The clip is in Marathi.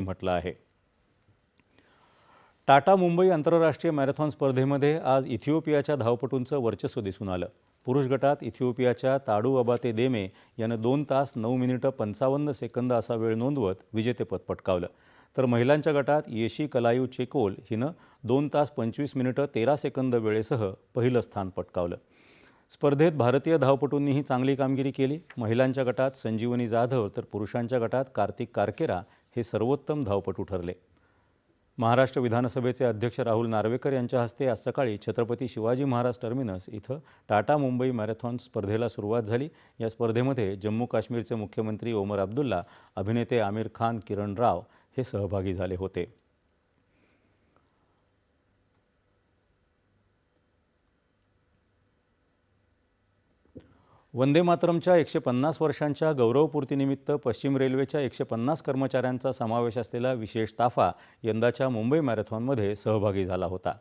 म्हटलं आहे. टाटा मुंबई आंतरराष्ट्रीय मॅरेथॉन स्पर्धेमध्ये आज इथिओपियाच्या धावपटूंचं वर्चस्व दिसून आलं. पुरुष गटात इथिओपियाच्या ताडू अबाते देमे यानं दोन तास नऊ मिनिटं पंचावन्न सेकंद असा वेळ नोंदवत विजेतेपद पटकावलं. तर महिलांच्या गटात येशी कलायू चेकोल हिनं दोन तास पंचवीस मिनिटं तेरा सेकंद वेळेसह पहिलं स्थान पटकावलं. स्पर्धेत भारतीय धावपटूंनीही चांगली कामगिरी केली. महिलांच्या गटात संजीवनी जाधव तर पुरुषांच्या गटात कार्तिक कारकेरा हे सर्वोत्तम धावपटू ठरले. महाराष्ट्र विधानसभेचे अध्यक्ष राहुल नार्वेकर यांच्या हस्ते आज सकाळी छत्रपती शिवाजी महाराज टर्मिनस इथं टाटा मुंबई मॅरेथॉन स्पर्धेला सुरुवात झाली. या स्पर्धेमध्ये जम्मू काश्मीरचे मुख्यमंत्री ओमर अब्दुल्ला अभिनेते आमिर खान किरण राव हे सहभागी झाले होते. वंदे मातरमच्या एकशे पन्नास वर्षांच्या गौरवपूर्तीनिमित्त पश्चिम रेल्वेच्या एकशे पन्नास कर्मचाऱ्यांचा समावेश असलेला विशेष ताफा यंदाच्या मुंबई मॅरेथॉनमध्ये सहभागी झाला होता.